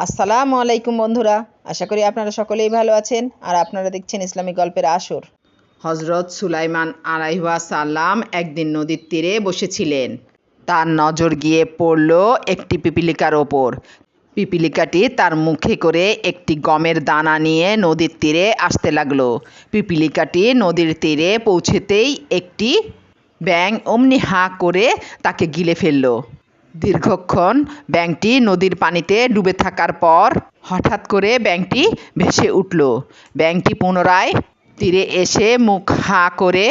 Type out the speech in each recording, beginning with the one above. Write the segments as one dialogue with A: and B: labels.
A: আসসালামু আলাইকুম বন্ধুরা, আশা করি আপনারা সকলেই ভালো আছেন আর আপনারা দেখছেন ইসলামিক গল্পের আসর। হজরত সুলাইমান আলাইহা সাল্লাম একদিন নদীর তীরে বসেছিলেন। তার নজর গিয়ে পড়ল একটি পিপিলিকার ওপর। পিপিলিকাটি তার মুখে করে একটি গমের দানা নিয়ে নদীর তীরে আসতে লাগল। পিপিলিকাটি নদীর তীরে পৌঁছেতেই একটি ব্যাঙ অমনি হাঁ করে তাকে গিলে ফেলল। দীর্ঘক্ষণ ব্যাঙটি নদীর পানিতে ডুবে থাকার পর হঠাৎ করে ব্যাঙটি ভেসে উঠল। ব্যাঙটি পুনরায় তীরে এসে মুখ হাঁ করে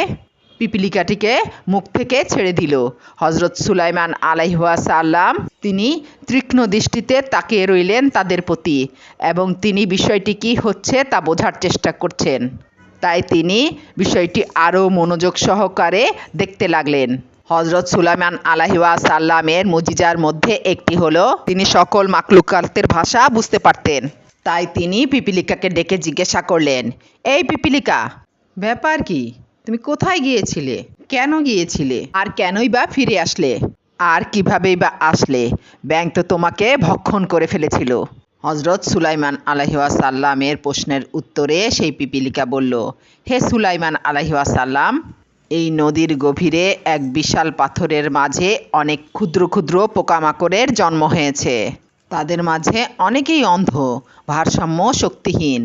A: পিপিলিকাটিকে মুখ থেকে ছেড়ে দিল। হজরত সুলাইমান আলাইহুয়া সাল্লাম তিনি তীক্ষ্ণ দৃষ্টিতে তাকিয়ে রইলেন তাদের প্রতি এবং তিনি বিষয়টি কি হচ্ছে তা বোঝার চেষ্টা করছেন। তাই তিনি বিষয়টি আরও মনোযোগ সহকারে দেখতে লাগলেন। হজরত সুলাইমান আলাহিওয়া সাল্লামের মুজিজার মধ্যে একটি হলো, তিনি সকল মাকলুকাতের ভাষা বুঝতে পারতেন। তাই তিনি পিপিলিকাকে ডেকে জিজ্ঞাসা করলেন, এই পিপিলিকা, ব্যাপার কি? তুমি কোথায় গিয়েছিলে? কেন গিয়েছিলে? আর কেনই বা ফিরে আসলে? আর কিভাবেই বা আসলে? ব্যাংক তো তোমাকে ভক্ষণ করে ফেলেছিল। হজরত সুলাইমান আলাহিওয়া সাল্লামের প্রশ্নের উত্তরে সেই পিপিলিকা বলল, হে সুলাইমান আলাহিওয়া সাল্লাম এই নদীর গভীরে এক বিশাল পাথরের মাঝে অনেক ক্ষুদ্র ক্ষুদ্র পোকামাকড়ের জন্ম হয়েছে। তাদের মাঝে অনেকেই অন্ধ, ভারসাম্য শক্তিহীন,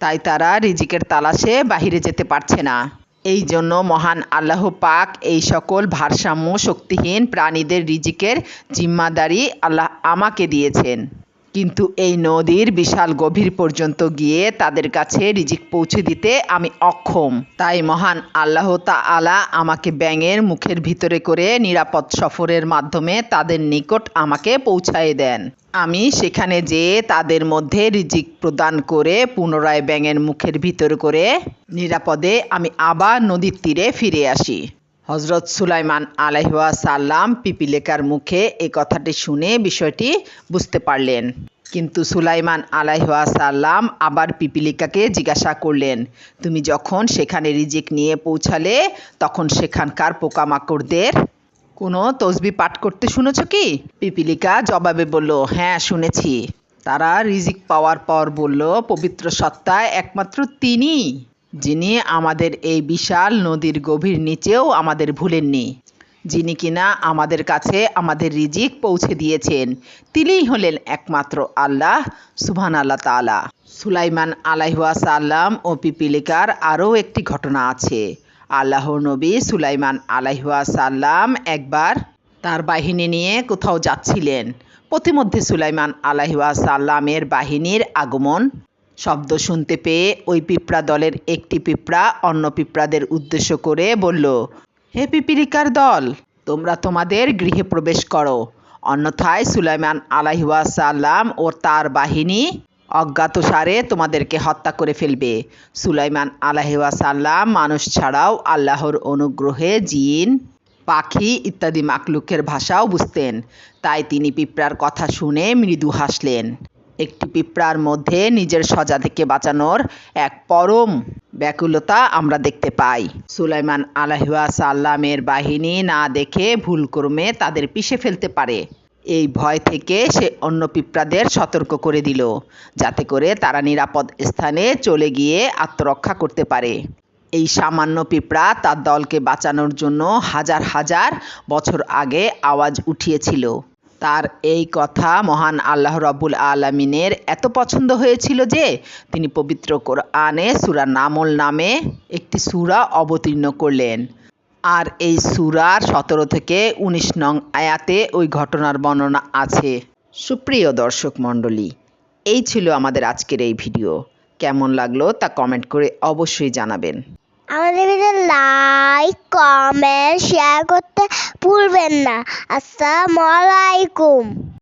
A: তাই তারা রিজিকের তালাশে বাহিরে যেতে পারছে না। এই জন্য মহান আল্লাহ পাক এই সকল ভারসাম্য শক্তিহীন প্রাণীদের রিজিকের জিম্মাদারি আল্লাহ আমাকে দিয়েছেন। কিন্তু এই নদীর বিশাল গভীর পর্যন্ত গিয়ে তাদের কাছে রিজিক পৌঁছে দিতে আমি অক্ষম। তাই মহান আল্লাহ তাআলা আমাকে ব্যাঙের মুখের ভিতরে করে নিরাপদ সফরের মাধ্যমে তাদের নিকট আমাকে পৌঁছায় দেন। আমি সেখানে যেয়ে তাদের মধ্যে রিজিক প্রদান করে পুনরায় ব্যাঙের মুখের ভিতর করে নিরাপদে আমি আবার নদীর তীরে ফিরে আসি। হজরত সুলাইমান আলাইহুয়া সাল্লাম পিপিলেকার মুখে এই কথাটি শুনে বিষয়টি বুঝতে পারলেন। কিন্তু সুলাইমান আলাইহুয়া সাল্লাম আবার পিপিলিকাকে জিজ্ঞাসা করলেন, তুমি যখন সেখানে রিজিক নিয়ে পৌঁছালে, তখন সেখানকার পোকামাকড়দের কোনো তসবি পাঠ করতে শুনেছ কি? পিপিলিকা জবাবে বলল হ্যাঁ শুনেছি। তারা রিজিক পাওয়ার পর বলল, পবিত্র সত্তা একমাত্র তিনি যিনি আমাদের এই বিশাল নদীর গভীর নিচেও আমাদের ভুলেননি, যিনি কিনা আমাদের কাছে আমাদের রিজিক পৌঁছে দিয়েছেন, তিনিই হলেন একমাত্র আল্লাহ সুবহান আল্লাহ তাআলা। সুলাইমান আলাইহুয়া সাল্লাম ও পিপিলিকার আরও একটি ঘটনা আছে। আল্লাহর নবী সুলাইমান আলাইহুয়া সাল্লাম একবার তার বাহিনী নিয়ে কোথাও যাচ্ছিলেন। পথিমধ্যে সুলাইমান আলাইহুয়া সাল্লামের বাহিনীর আগমন শব্দ শুনতে পেয়ে ওই পিঁপড়া দলের একটি পিঁপড়া অন্য পিঁপড়াদের উদ্দেশ্য করে বলল, হে পিপিলিকার দল, তোমরা তোমাদের গৃহে প্রবেশ করো। অন্যথায় সুলাইমান আলাইহুয়া সাল্লাম ও তার বাহিনী অজ্ঞাতসারে তোমাদেরকে হত্যা করে ফেলবে। সুলাইমান আলাইহুয়া সাল্লাম মানুষ ছাড়াও আল্লাহর অনুগ্রহে জিন, পাখি ইত্যাদি মাকলুকের ভাষাও বুঝতেন। তাই তিনি পিঁপড়ার কথা শুনে মৃদু হাসলেন। একটি পিঁপড়ার মধ্যে নিজের সজা থেকে বাঁচানোর এক পরম ব্যাকুলতা আমরা দেখতে পাই। সুলাইমান আলাহিয়া সাল্লামের বাহিনী না দেখে ভুলক্রমে তাদের পিষে ফেলতে পারে। এই ভয় থেকে সে অন্য পিঁপড়াদের সতর্ক করে দিল, যাতে করে তারা নিরাপদ স্থানে চলে গিয়ে আত্মরক্ষা করতে পারে। এই সামান্য পিঁপড়া তার দলকে বাঁচানোর জন্য হাজার হাজার বছর আগে আওয়াজ উঠিয়েছিল। তার এই কথা মহান আল্লাহ রব্বুল আলমিনের এত পছন্দ হয়েছিল যে তিনি পবিত্র কোরআনে সুরা নামল নামে একটি সুরা অবতীর্ণ করলেন। আর এই সুরার সতেরো থেকে উনিশ নং আয়াতে ওই ঘটনার বর্ণনা আছে। সুপ্রিয় দর্শক মণ্ডলী, এই ছিল আমাদের আজকের এই ভিডিও। কেমন লাগল তা কমেন্ট করে অবশ্যই জানাবেন।
B: আমাদের ভিডিও লাইক কমেন্ট শেয়ার করতে ভুলবেন না। আসসালামু আলাইকুম।